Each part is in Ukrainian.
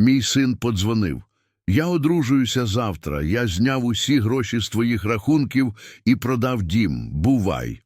Мій син подзвонив. Я одружуюся завтра. Я зняв усі гроші з твоїх рахунків і продав дім. Бувай.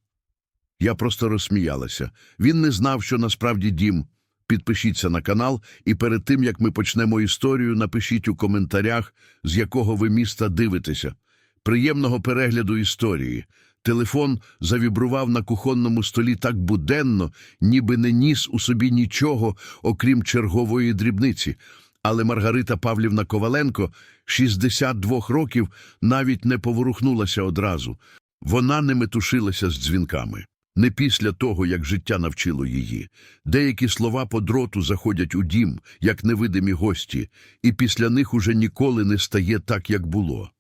Я просто розсміялася. Він не знав, що насправді дім. Підпишіться на канал, і перед тим, як ми почнемо історію, напишіть у коментарях, з якого ви міста дивитеся. Приємного перегляду історії. Телефон завібрував на кухонному столі так буденно, ніби не ніс у собі нічого, окрім чергової дрібниці. Але Маргарита Павлівна Коваленко, 62 років, навіть не поворухнулася одразу. Вона не метушилася з дзвінками. Не після того, як життя навчило її. Деякі слова по дроту заходять у дім, як невидимі гості, і після них уже ніколи не стає так, як було.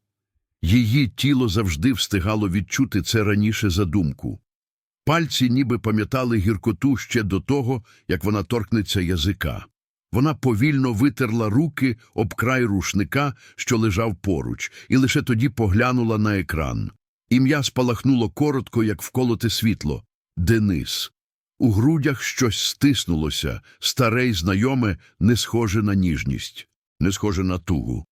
Її тіло завжди встигало відчути це раніше за думку. Пальці ніби пам'ятали гіркоту ще до того, як вона торкнеться язика. Вона повільно витерла руки об край рушника, що лежав поруч, і лише тоді поглянула на екран. Ім'я спалахнуло коротко, як вколоте світло. Денис. У грудях щось стиснулося, старе й знайоме, не схоже на ніжність, не схоже на тугу.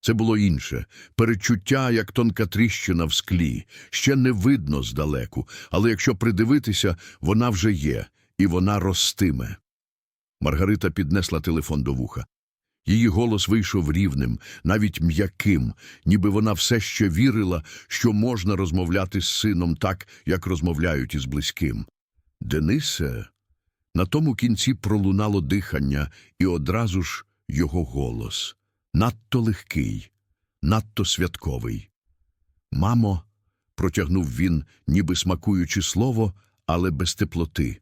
Це було інше, перечуття, як тонка тріщина в склі, ще не видно здалеку, але якщо придивитися, вона вже є, і вона ростиме. Маргарита піднесла телефон до вуха. Її голос вийшов рівним, навіть м'яким, ніби вона все ще вірила, що можна розмовляти з сином так, як розмовляють із близьким. Денисе, на тому кінці пролунало дихання, і одразу ж його голос. Надто легкий, надто святковий. Мамо, протягнув він, ніби смакуючи слово, але без теплоти.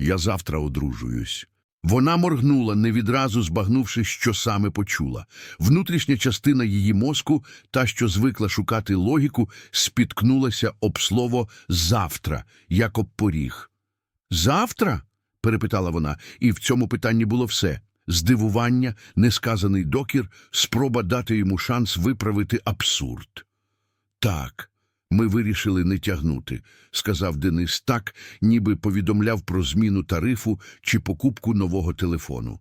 Я завтра одружуюсь. Вона моргнула, не відразу збагнувши, що саме почула. Внутрішня частина її мозку, та, що звикла шукати логіку, спіткнулася об слово «завтра», як об поріг. Завтра? перепитала вона, і в цьому питанні було все здивування, несказаний докір, спроба дати йому шанс виправити абсурд. Так, ми вирішили не тягнути, сказав Денис так, ніби повідомляв про зміну тарифу чи покупку нового телефону.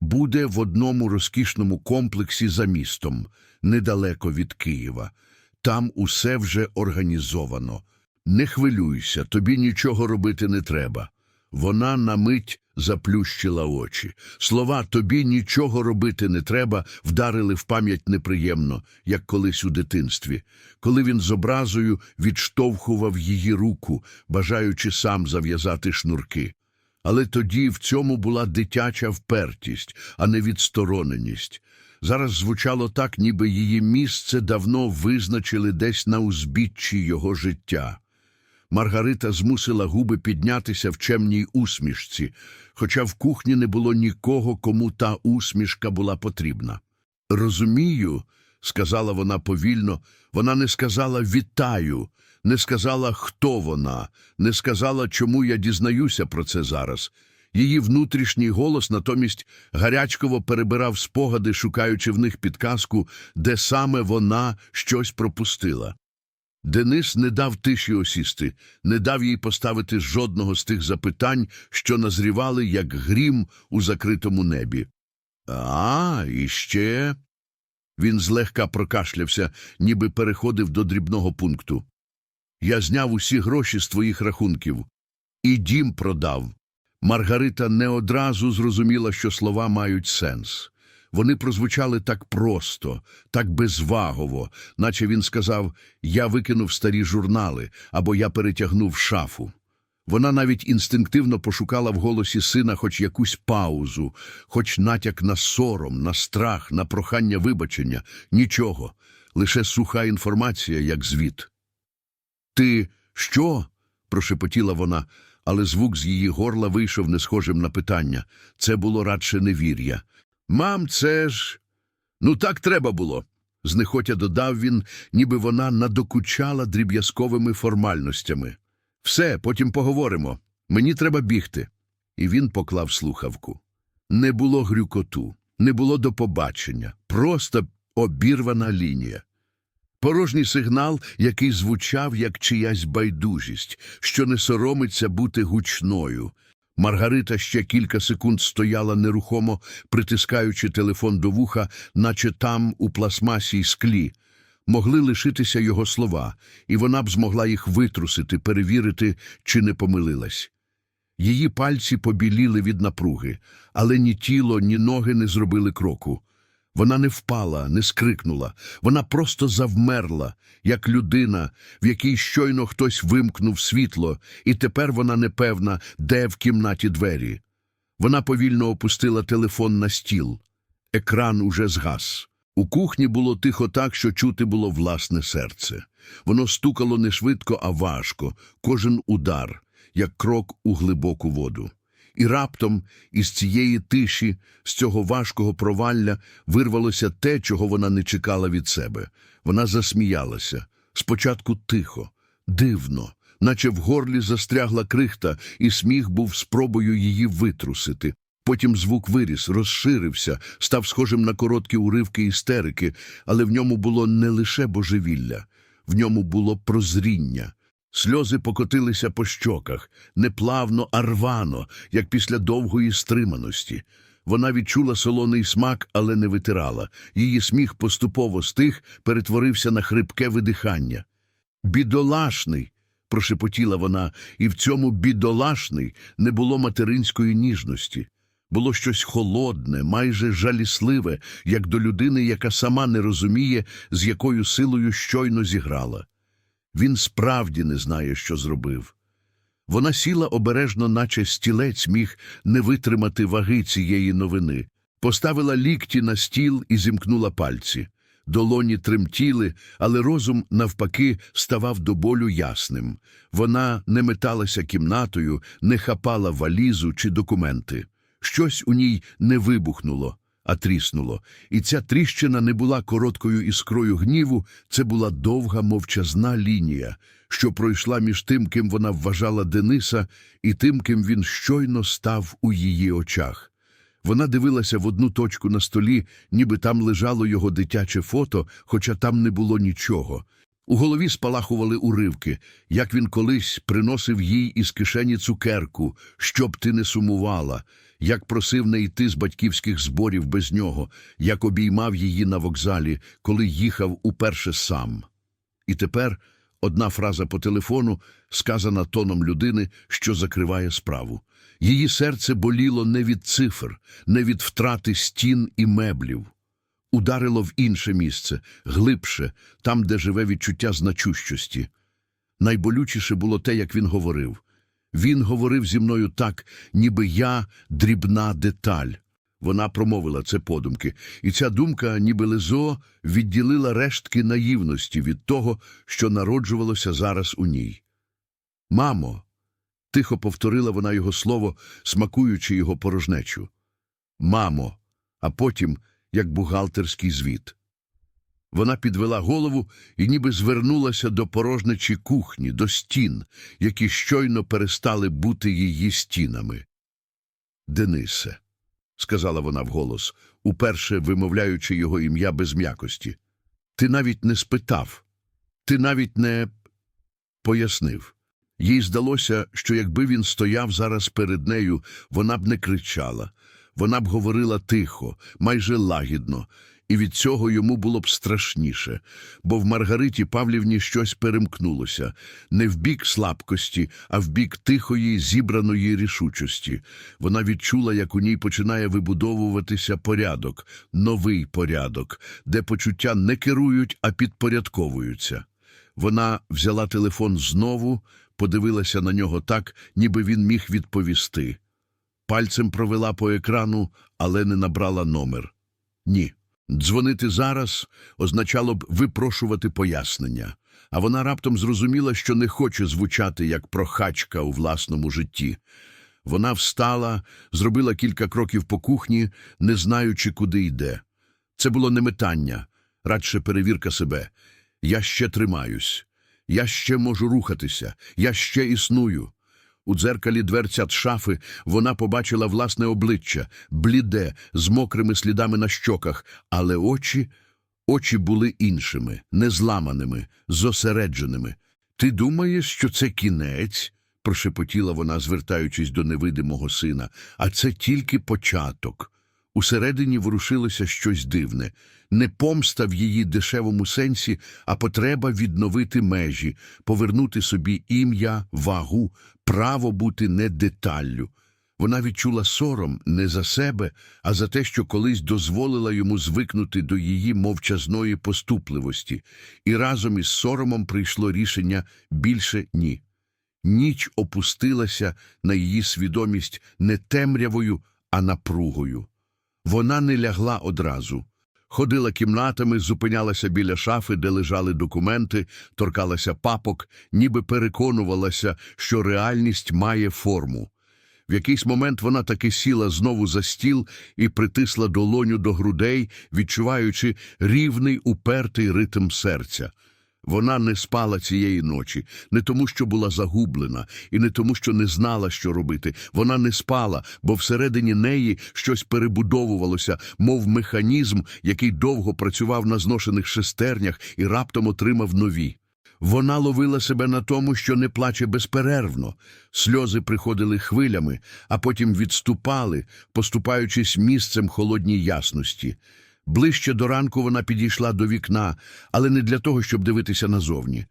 Буде в одному розкішному комплексі за містом, недалеко від Києва. Там усе вже організовано. Не хвилюйся, тобі нічого робити не треба. Вона на мить заплющила очі. Слова тобі нічого робити не треба вдарили в пам'ять неприємно, як колись у дитинстві, коли він з образою відштовхував її руку, бажаючи сам зав'язати шнурки. Але тоді в цьому була дитяча впертість, а не відстороненість. Зараз звучало так, ніби її місце давно визначили десь на узбіччі його життя. Маргарита змусила губи піднятися в чемній усмішці, хоча в кухні не було нікого, кому та усмішка була потрібна. Розумію, сказала вона повільно, вона не сказала вітаю, не сказала, хто вона, не сказала, чому я дізнаюся про це зараз. Її внутрішній голос натомість гарячково перебирав спогади, шукаючи в них підказку, де саме вона щось пропустила. Денис не дав тиші осісти, не дав їй поставити жодного з тих запитань, що назрівали, як грім у закритому небі. А, і ще. Він злегка прокашлявся, ніби переходив до дрібного пункту. Я зняв усі гроші з твоїх рахунків. І дім продав. Маргарита не одразу зрозуміла, що слова мають сенс. Вони прозвучали так просто, так безвагово, наче він сказав «Я викинув старі журнали» або «Я перетягнув шафу». Вона навіть інстинктивно пошукала в голосі сина хоч якусь паузу, хоч натяк на сором, на страх, на прохання вибачення. Нічого, лише суха інформація, як звіт. Ти що? прошепотіла вона, але звук з її горла вийшов не схожим на питання. Це було радше невір'я. Мам, це ж. Ну, так треба було. знехотя додав він, ніби вона надокучала дріб'язковими формальностями. Все, потім поговоримо. Мені треба бігти. І він поклав слухавку. Не було грюкоту, не було до побачення, просто обірвана лінія. Порожній сигнал, який звучав як чиясь байдужість, що не соромиться бути гучною. Маргарита ще кілька секунд стояла нерухомо, притискаючи телефон до вуха, наче там, у пластмасі й склі. Могли лишитися його слова, і вона б змогла їх витрусити, перевірити, чи не помилилась. Її пальці побіліли від напруги, але ні тіло, ні ноги не зробили кроку. Вона не впала, не скрикнула, вона просто завмерла, як людина, в якій щойно хтось вимкнув світло, і тепер вона не певна, де в кімнаті двері. Вона повільно опустила телефон на стіл. Екран уже згас. У кухні було тихо так, що чути було власне серце. Воно стукало не швидко, а важко, кожен удар, як крок у глибоку воду. І раптом із цієї тиші, з цього важкого провалля, вирвалося те, чого вона не чекала від себе. Вона засміялася. Спочатку тихо, дивно, наче в горлі застрягла крихта, і сміх був спробою її витрусити. Потім звук виріс, розширився, став схожим на короткі уривки істерики, але в ньому було не лише божевілля, в ньому було прозріння. Сльози покотилися по щоках, не плавно, а рвано, як після довгої стриманості. Вона відчула солоний смак, але не витирала. Її сміх поступово стих, перетворився на хрипке видихання. Бідолашний, прошепотіла вона, і в цьому бідолашний не було материнської ніжності. Було щось холодне, майже жалісливе, як до людини, яка сама не розуміє, з якою силою щойно зіграла. Він справді не знає, що зробив. Вона сіла обережно, наче стілець міг не витримати ваги цієї новини, поставила лікті на стіл і зімкнула пальці. Долоні тремтіли, але розум, навпаки, ставав до болю ясним. Вона не металася кімнатою, не хапала валізу чи документи. Щось у ній не вибухнуло, а тріснуло. І ця тріщина не була короткою іскрою гніву, це була довга мовчазна лінія, що пройшла між тим, ким вона вважала Дениса, і тим, ким він щойно став у її очах. Вона дивилася в одну точку на столі, ніби там лежало його дитяче фото, хоча там не було нічого. У голові спалахували уривки, як він колись приносив їй із кишені цукерку, щоб ти не сумувала, як просив не йти з батьківських зборів без нього, як обіймав її на вокзалі, коли їхав уперше сам. І тепер одна фраза по телефону, сказана тоном людини, що закриває справу. Її серце боліло не від цифр, не від втрати стін і меблів. Ударило в інше місце, глибше, там, де живе відчуття значущості. Найболючіше було те, як він говорив. Він говорив зі мною так, ніби я дрібна деталь. Вона промовила це подумки, і ця думка, ніби лезо, відділила рештки наївності від того, що народжувалося зараз у ній. Мамо, тихо повторила вона його слово, смакуючи його порожнечу. Мамо, а потім, як бухгалтерський звіт. Вона підвела голову і ніби звернулася до порожнечі кухні, до стін, які щойно перестали бути її стінами. Денисе, сказала вона вголос, уперше вимовляючи його ім'я без м'якості. Ти навіть не спитав, ти навіть не пояснив. Їй здалося, що якби він стояв зараз перед нею, вона б не кричала, вона б говорила тихо, майже лагідно, і від цього йому було б страшніше, бо в Маргариті Павлівні щось перемкнулося не в бік слабкості, а в бік тихої, зібраної рішучості. Вона відчула, як у ній починає вибудовуватися порядок, новий порядок, де почуття не керують, а підпорядковуються. Вона взяла телефон знову, подивилася на нього так, ніби він міг відповісти. Пальцем провела по екрану, але не набрала номер. Ні. Дзвонити зараз означало б випрошувати пояснення, а вона раптом зрозуміла, що не хоче звучати як прохачка у власному житті. Вона встала, зробила кілька кроків по кухні, не знаючи, куди йде. Це було не метання, радше перевірка себе. Я ще тримаюсь, я ще можу рухатися, я ще існую. У дзеркалі дверцят шафи вона побачила власне обличчя, бліде, з мокрими слідами на щоках, але очі, очі були іншими, незламаними, зосередженими. Ти думаєш, що це кінець? прошепотіла вона, звертаючись до невидимого сина, а це тільки початок. Усередині ворушилося щось дивне, не помста в її дешевому сенсі, а потреба відновити межі, повернути собі ім'я, вагу, право бути не деталлю. Вона відчула сором не за себе, а за те, що колись дозволила йому звикнути до її мовчазної поступливості, і разом із соромом прийшло рішення більше ні. Ніч опустилася на її свідомість не темрявою, а напругою. Вона не лягла одразу. Ходила кімнатами, зупинялася біля шафи, де лежали документи, торкалася папок, ніби переконувалася, що реальність має форму. В якийсь момент вона таки сіла знову за стіл і притисла долоню до грудей, відчуваючи рівний упертий ритм серця. Вона не спала цієї ночі, не тому, що була загублена, і не тому, що не знала, що робити. Вона не спала, бо всередині неї щось перебудовувалося, мов механізм, який довго працював на зношених шестернях і раптом отримав нові. Вона ловила себе на тому, що не плаче безперервно. Сльози приходили хвилями, а потім відступали, поступаючись місцем холодній ясності. Ближче до ранку вона підійшла до вікна, але не для того, щоб дивитися назовні.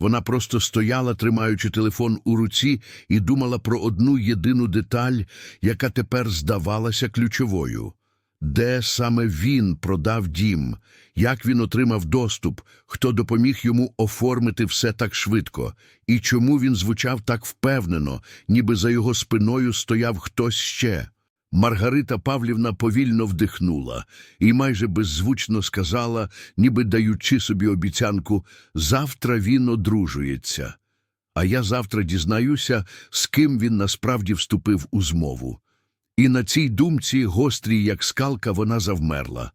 Вона просто стояла, тримаючи телефон у руці, і думала про одну єдину деталь, яка тепер здавалася ключовою. Де саме він продав дім, як він отримав доступ, хто допоміг йому оформити все так швидко, і чому він звучав так впевнено, ніби за його спиною стояв хтось ще. Маргарита Павлівна повільно вдихнула і майже беззвучно сказала, ніби даючи собі обіцянку, завтра він одружується. А я завтра дізнаюся, з ким він насправді вступив у змову. І на цій думці, гострій, як скалка, вона завмерла.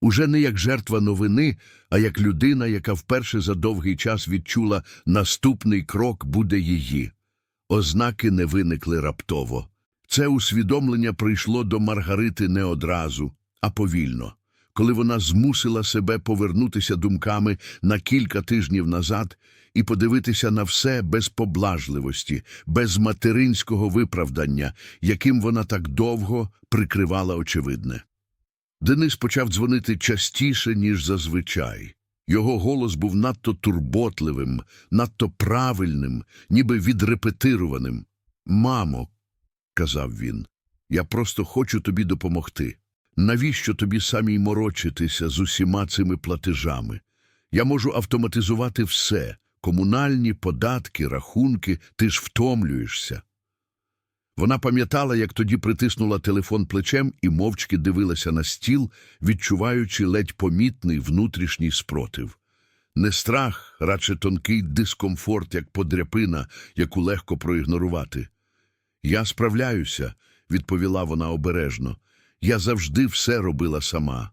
Уже не як жертва новини, а як людина, яка вперше за довгий час відчула, наступний крок буде її. Ознаки не виникли раптово. Це усвідомлення прийшло до Маргарити не одразу, а повільно, коли вона змусила себе повернутися думками на кілька тижнів назад і подивитися на все без поблажливості, без материнського виправдання, яким вона так довго прикривала очевидне. Денис почав дзвонити частіше, ніж зазвичай. Його голос був надто турботливим, надто правильним, ніби відрепетированим. Мамо, казав він, я просто хочу тобі допомогти. Навіщо тобі самій морочитися з усіма цими платежами? Я можу автоматизувати все комунальні податки, рахунки, ти ж втомлюєшся. Вона пам'ятала, як тоді притиснула телефон плечем і мовчки дивилася на стіл, відчуваючи ледь помітний внутрішній спротив. Не страх, радше тонкий дискомфорт, як подряпина, яку легко проігнорувати. Я справляюся, відповіла вона обережно. Я завжди все робила сама.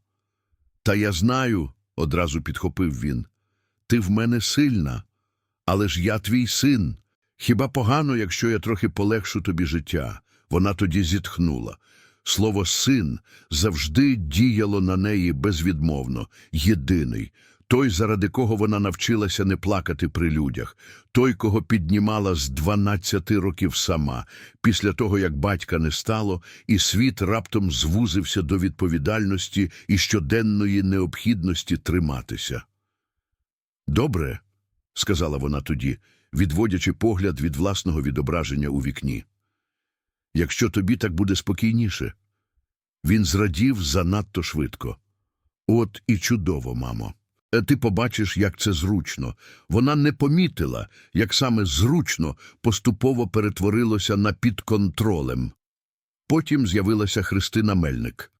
Та я знаю, одразу підхопив він. Ти в мене сильна, але ж я твій син. Хіба погано, якщо я трохи полегшу тобі життя? Вона тоді зітхнула. Слово син завжди діяло на неї безвідмовно, єдиний, той, заради кого вона навчилася не плакати при людях, той, кого піднімала з 12 років сама, після того, як батька не стало, і світ раптом звузився до відповідальності і щоденної необхідності триматися. Добре, сказала вона тоді, відводячи погляд від власного відображення у вікні. Якщо тобі так буде спокійніше. Він зрадів занадто швидко. От і чудово, мамо. Е, Ти побачиш, як це зручно. Вона не помітила, як саме зручно поступово перетворилося на під контролем. Потім з'явилася Христина Мельник.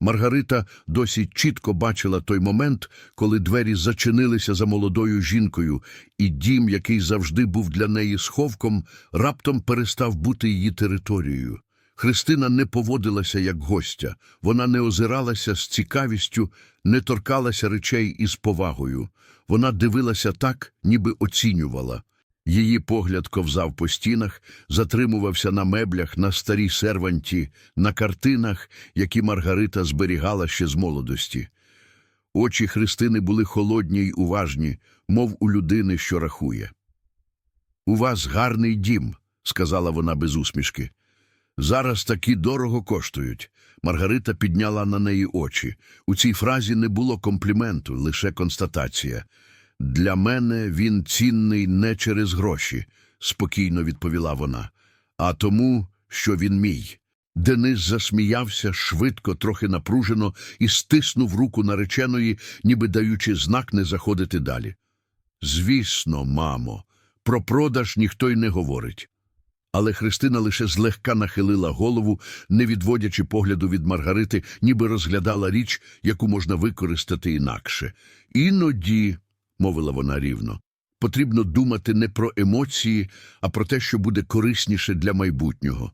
Маргарита досі чітко бачила той момент, коли двері зачинилися за молодою жінкою, і дім, який завжди був для неї сховком, раптом перестав бути її територією. Христина не поводилася як гостя, вона не озиралася з цікавістю, не торкалася речей із повагою. Вона дивилася так, ніби оцінювала. Її погляд ковзав по стінах, затримувався на меблях, на старій серванті, на картинах, які Маргарита зберігала ще з молодості. Очі Христини були холодні й уважні, мов у людини, що рахує. У вас гарний дім, сказала вона без усмішки. Зараз такі дорого коштують. Маргарита підняла на неї очі. У цій фразі не було компліменту, лише констатація. Для мене він цінний не через гроші, спокійно відповіла вона, а тому, що він мій. Денис засміявся швидко, трохи напружено, і стиснув руку нареченої, ніби даючи знак не заходити далі. Звісно, мамо, про продаж ніхто й не говорить. Але Христина лише злегка нахилила голову, не відводячи погляду від Маргарити, ніби розглядала річ, яку можна використати інакше. Іноді, мовила вона рівно, потрібно думати не про емоції, а про те, що буде корисніше для майбутнього.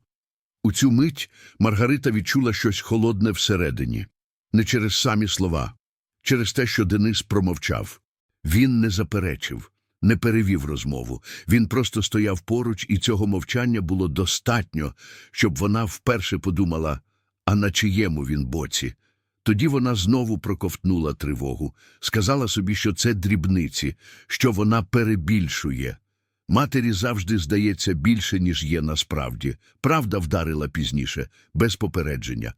У цю мить Маргарита відчула щось холодне всередині, не через самі слова, через те, що Денис промовчав. Він не заперечив, не перевів розмову. Він просто стояв поруч, і цього мовчання було достатньо, щоб вона вперше подумала, а на чиєму він боці. Тоді вона знову проковтнула тривогу, сказала собі, що це дрібниці, що вона перебільшує. Матері завжди здається більше, ніж є насправді. Правда вдарила пізніше, без попередження.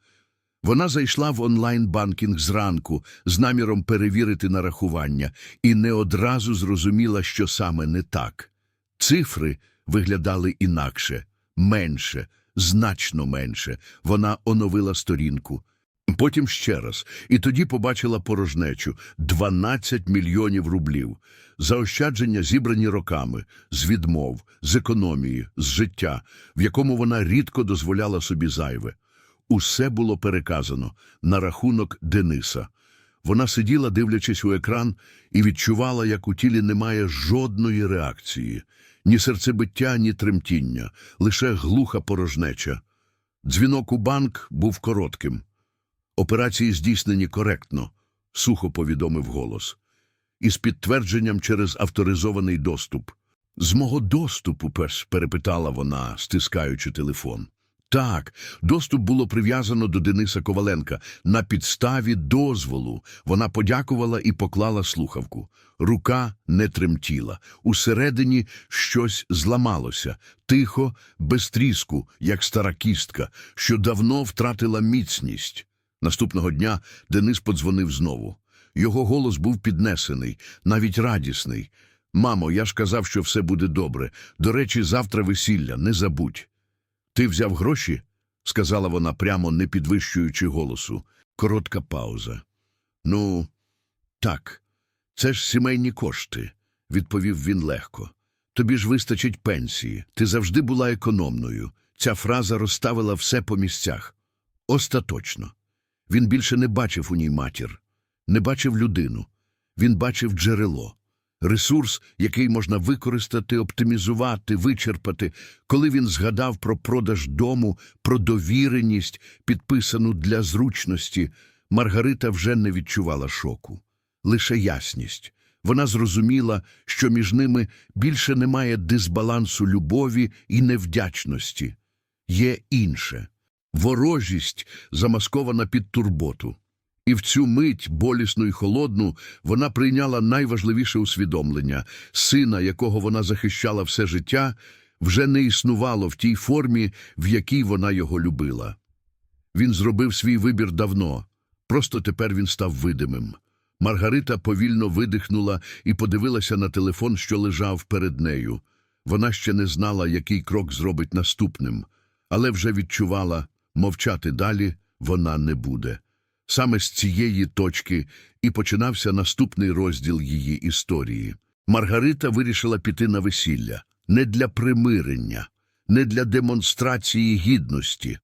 Вона зайшла в онлайн-банкінг зранку з наміром перевірити нарахування і не одразу зрозуміла, що саме не так. Цифри виглядали інакше, менше, значно менше. Вона оновила сторінку. Потім ще раз, і тоді побачила порожнечу – 12 мільйонів рублів. Заощадження зібрані роками, з відмов, з економії, з життя, в якому вона рідко дозволяла собі зайве. Усе було переказано на рахунок Дениса. Вона сиділа, дивлячись у екран, і відчувала, як у тілі немає жодної реакції. Ні серцебиття, ні тремтіння, лише глуха порожнеча. Дзвінок у банк був коротким. Операції здійснені коректно, сухо повідомив голос. Із підтвердженням через авторизований доступ. З мого доступу, перепитала вона, стискаючи телефон. Так, доступ було прив'язано до Дениса Коваленка. На підставі дозволу вона подякувала і поклала слухавку. Рука не тремтіла. Усередині щось зламалося, тихо, без тріску, як стара кістка, що давно втратила міцність. Наступного дня Денис подзвонив знову. Його голос був піднесений, навіть радісний. Мамо, я ж казав, що все буде добре. До речі, завтра весілля, не забудь. Ти взяв гроші? сказала вона прямо, не підвищуючи голосу. Коротка пауза. Ну, так, це ж сімейні кошти, відповів він легко. Тобі ж вистачить пенсії. Ти завжди була економною. Ця фраза розставила все по місцях. Остаточно. Він більше не бачив у ній матір, не бачив людину. Він бачив джерело. Ресурс, який можна використати, оптимізувати, вичерпати, коли він згадав про продаж дому, про довіреність, підписану для зручності, Маргарита вже не відчувала шоку. Лише ясність. Вона зрозуміла, що між ними більше немає дисбалансу любові і невдячності. Є інше. Ворожість, замаскована під турботу. І в цю мить, болісну і холодну, вона прийняла найважливіше усвідомлення – сина, якого вона захищала все життя, вже не існувало в тій формі, в якій вона його любила. Він зробив свій вибір давно, просто тепер він став видимим. Маргарита повільно видихнула і подивилася на телефон, що лежав перед нею. Вона ще не знала, який крок зробить наступним, але вже відчувала, мовчати далі вона не буде. Саме з цієї точки і починався наступний розділ її історії. Маргарита вирішила піти на весілля не для примирення, не для демонстрації гідності,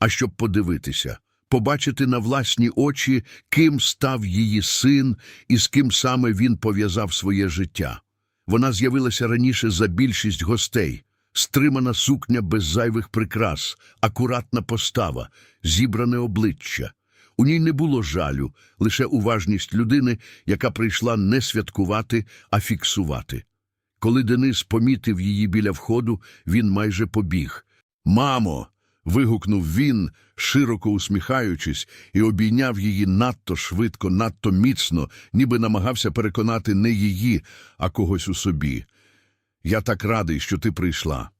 а щоб подивитися, побачити на власні очі, ким став її син і з ким саме він пов'язав своє життя. Вона з'явилася раніше за більшість гостей, стримана сукня без зайвих прикрас, акуратна постава, зібране обличчя. У ній не було жалю, лише уважність людини, яка прийшла не святкувати, а фіксувати. Коли Денис помітив її біля входу, він майже побіг. Мамо. вигукнув він, широко усміхаючись, і обійняв її надто швидко, надто міцно, ніби намагався переконати не її, а когось у собі. Я так радий, що ти прийшла.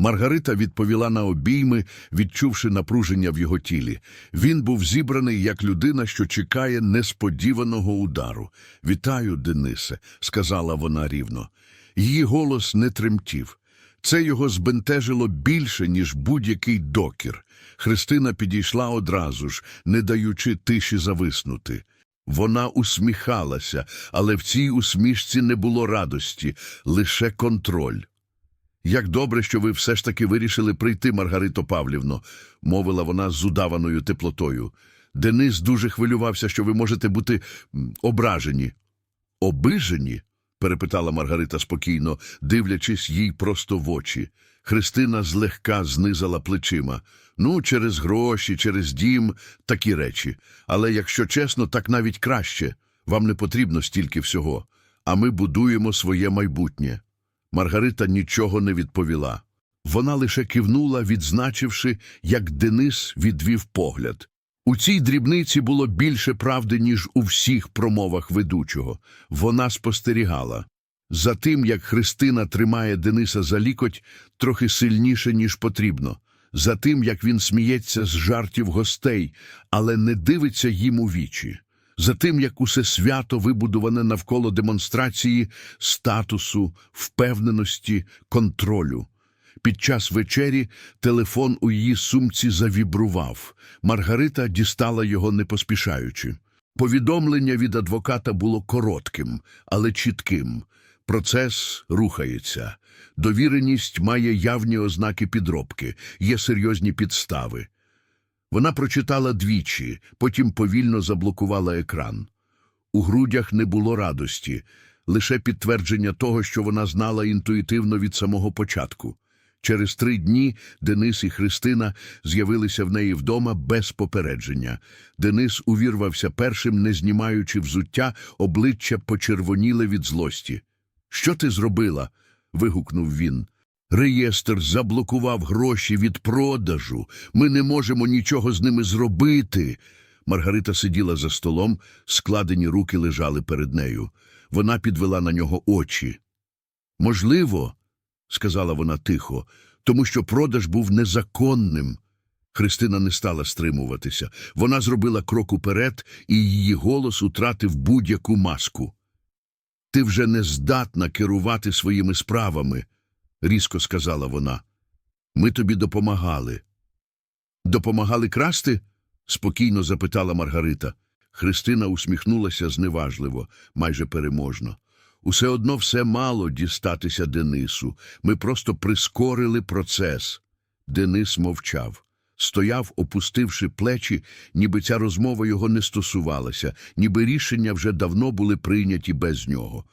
Маргарита відповіла на обійми, відчувши напруження в його тілі. Він був зібраний як людина, що чекає несподіваного удару. Вітаю, Денисе, сказала вона рівно. Її голос не тремтів. Це його збентежило більше, ніж будь-який докір. Христина підійшла одразу ж, не даючи тиші зависнути. Вона усміхалася, але в цій усмішці не було радості, лише контроль. Як добре, що ви все ж таки вирішили прийти, Маргарито Павлівно, мовила вона з удаваною теплотою. Денис дуже хвилювався, що ви можете бути ображені. Обижені? перепитала Маргарита спокійно, дивлячись їй просто в очі. Христина злегка знизала плечима. Ну, через гроші, через дім, такі речі. Але, якщо чесно, так навіть краще. Вам не потрібно стільки всього. А ми будуємо своє майбутнє. Маргарита нічого не відповіла. Вона лише кивнула, відзначивши, як Денис відвів погляд. У цій дрібниці було більше правди, ніж у всіх промовах ведучого. Вона спостерігала. За тим, як Христина тримає Дениса за лікоть, трохи сильніше, ніж потрібно. За тим, як він сміється з жартів гостей, але не дивиться їм у вічі. За тим, як усе свято вибудоване навколо демонстрації, статусу, впевненості, контролю. Під час вечері телефон у її сумці завібрував. Маргарита дістала його не поспішаючи. Повідомлення від адвоката було коротким, але чітким. Процес рухається. Довіреність має явні ознаки підробки, є серйозні підстави. Вона прочитала двічі, потім повільно заблокувала екран. У грудях не було радості, лише підтвердження того, що вона знала інтуїтивно від самого початку. Через три дні Денис і Христина з'явилися в неї вдома без попередження. Денис увірвався першим, не знімаючи взуття, обличчя почервоніле від злості. Що ти зробила? вигукнув він. Реєстр заблокував гроші від продажу. Ми не можемо нічого з ними зробити. Маргарита сиділа за столом, складені руки лежали перед нею. Вона підвела на нього очі. Можливо, сказала вона тихо, тому що продаж був незаконним. Христина не стала стримуватися. Вона зробила крок уперед, і її голос утратив будь-яку маску. Ти вже не здатна керувати своїми справами, різко сказала вона. Ми тобі допомагали. Допомагали красти? спокійно запитала Маргарита. Христина усміхнулася зневажливо, майже переможно. Усе одно все мало дістатися Денису. Ми просто прискорили процес. Денис мовчав. Стояв, опустивши плечі, ніби ця розмова його не стосувалася, ніби рішення вже давно були прийняті без нього.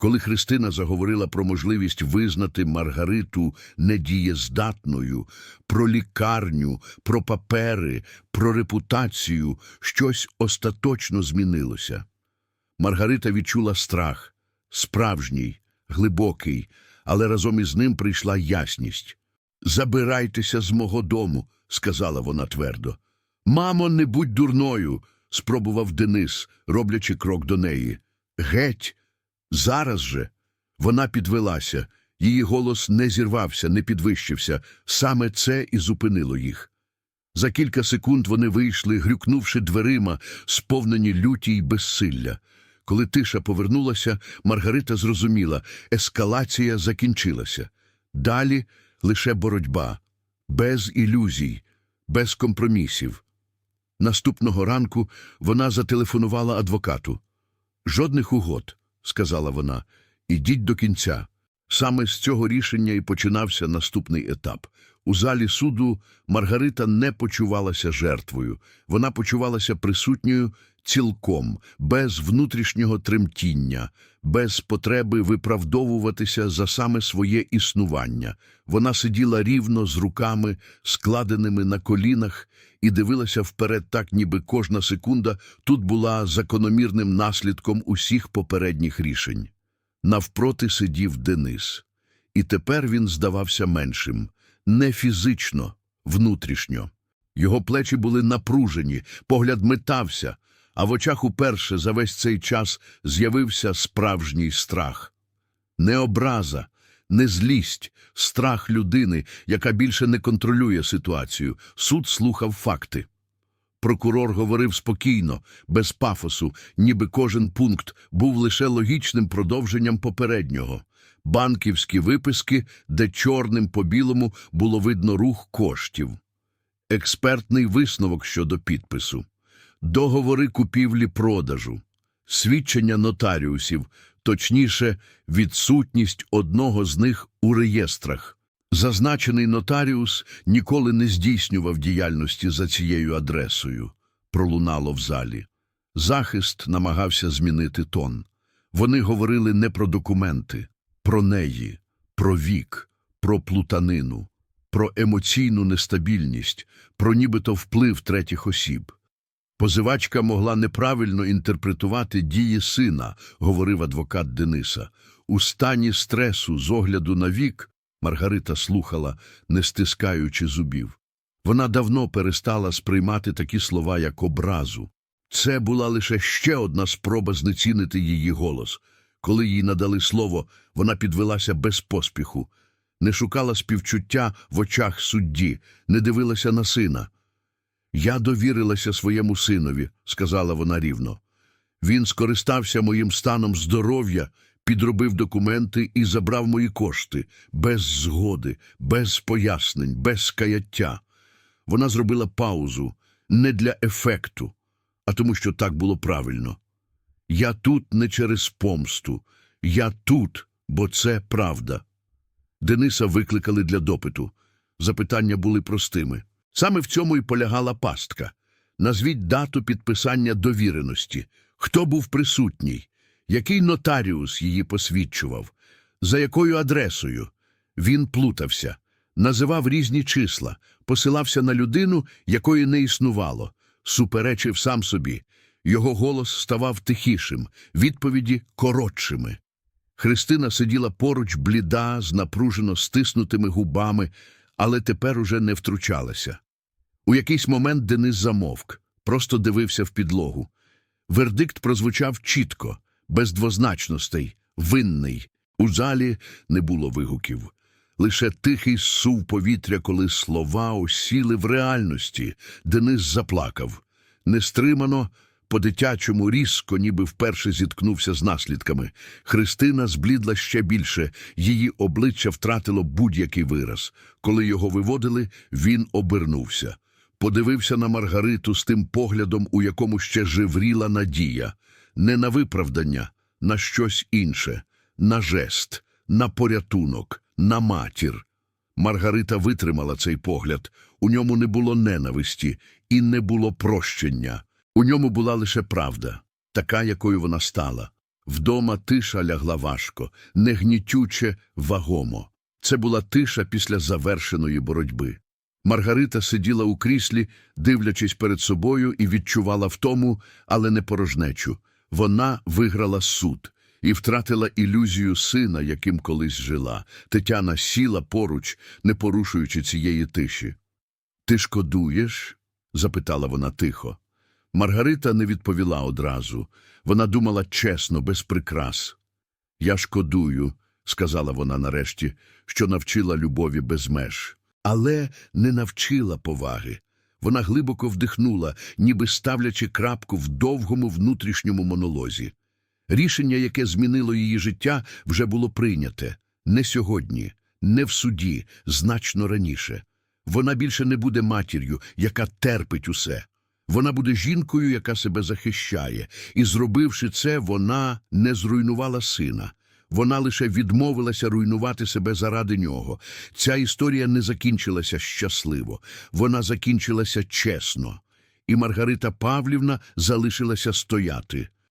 Коли Христина заговорила про можливість визнати Маргариту недієздатною, про лікарню, про папери, про репутацію, щось остаточно змінилося. Маргарита відчула страх, справжній, глибокий, але разом із ним прийшла ясність. Забирайтеся з мого дому, сказала вона твердо. Мамо, не будь дурною, спробував Денис, роблячи крок до неї. Геть, зараз же. Вона підвелася, її голос не зірвався, не підвищився. Саме це і зупинило їх. За кілька секунд вони вийшли, грюкнувши дверима, сповнені люті й безсилля. Коли тиша повернулася, Маргарита зрозуміла – ескалація закінчилася. Далі лише боротьба, без ілюзій, без компромісів. Наступного ранку вона зателефонувала адвокату. «Жодних угод», – сказала вона, – «ідіть до кінця». Саме з цього рішення і починався наступний етап. У залі суду Маргарита не почувалася жертвою. Вона почувалася присутньою цілком, без внутрішнього тремтіння, без потреби виправдовуватися за саме своє існування. Вона сиділа рівно з руками, складеними на колінах, і дивилася вперед так, ніби кожна секунда тут була закономірним наслідком усіх попередніх рішень. Навпроти сидів Денис. І тепер він здавався меншим. Не фізично, внутрішньо. Його плечі були напружені, погляд метався, а в очах уперше за весь цей час з'явився справжній страх. Не образа, не злість, страх людини, яка більше не контролює ситуацію. Суд слухав факти. Прокурор говорив спокійно, без пафосу, ніби кожен пункт був лише логічним продовженням попереднього. Банківські виписки, де чорним по білому було видно рух коштів. Експертний висновок щодо підпису. Договори купівлі-продажу. Свідчення нотаріусів, точніше, відсутність одного з них у реєстрах. Зазначений нотаріус ніколи не здійснював діяльності за цією адресою, пролунало в залі. Захист намагався змінити тон. Вони говорили не про документи, про неї, про вік, про плутанину, про емоційну нестабільність, про нібито вплив третіх осіб. Позивачка могла неправильно інтерпретувати дії сина, говорив адвокат Дениса. У стані стресу з огляду на вік Маргарита слухала, не стискаючи зубів. Вона давно перестала сприймати такі слова, як образу. Це була лише ще одна спроба знецінити її голос. Коли їй надали слово, вона підвелася без поспіху, не шукала співчуття в очах судді, не дивилася на сина. Я довірилася своєму синові, сказала вона рівно. Він скористався моїм станом здоров'я, підробив документи і забрав мої кошти без згоди, без пояснень, без каяття. Вона зробила паузу не для ефекту, а тому, що так було правильно. Я тут не через помсту, я тут, бо це правда. Дениса викликали для допиту. Запитання були простими. Саме в цьому і полягала пастка. Назвіть дату підписання довіреності. Хто був присутній? Який нотаріус її посвідчував? За якою адресою? Він плутався, називав різні числа, посилався на людину, якої не існувало, суперечив сам собі. Його голос ставав тихішим, відповіді коротшими. Христина сиділа поруч, бліда, з напружено стиснутими губами, але тепер уже не втручалася. У якийсь момент Денис замовк, просто дивився в підлогу. Вердикт прозвучав чітко, без двозначностей, винний. У залі не було вигуків. Лише тихий сув повітря, коли слова осіли в реальності. Денис заплакав. Нестримано, по-дитячому різко, ніби вперше зіткнувся з наслідками. Христина зблідла ще більше, її обличчя втратило будь-який вираз. Коли його виводили, він обернувся. Подивився на Маргариту з тим поглядом, у якому ще живріла надія. Не на виправдання, на щось інше, на жест, на порятунок, на матір. Маргарита витримала цей погляд. У ньому не було ненависті і не було прощення. У ньому була лише правда, така, якою вона стала. Вдома тиша лягла важко, не гнітюче, вагомо. Це була тиша після завершеної боротьби. Маргарита сиділа у кріслі, дивлячись перед собою, і відчувала втому, але не порожнечу. Вона виграла суд і втратила ілюзію сина, яким колись жила. Тетяна сіла поруч, не порушуючи цієї тиші. Ти шкодуєш? запитала вона тихо. Маргарита не відповіла одразу. Вона думала чесно, без прикрас. Я шкодую, сказала вона нарешті, що навчила любові без меж. Але не навчила поваги. Вона глибоко вдихнула, ніби ставлячи крапку в довгому внутрішньому монолозі. Рішення, яке змінило її життя, вже було прийняте. Не сьогодні, не в суді, значно раніше. Вона більше не буде матір'ю, яка терпить усе. Вона буде жінкою, яка себе захищає, і, зробивши це, вона не зруйнувала сина. Вона лише відмовилася руйнувати себе заради нього. Ця історія не закінчилася щасливо, вона закінчилася чесно. І Маргарита Павлівна залишилася стояти.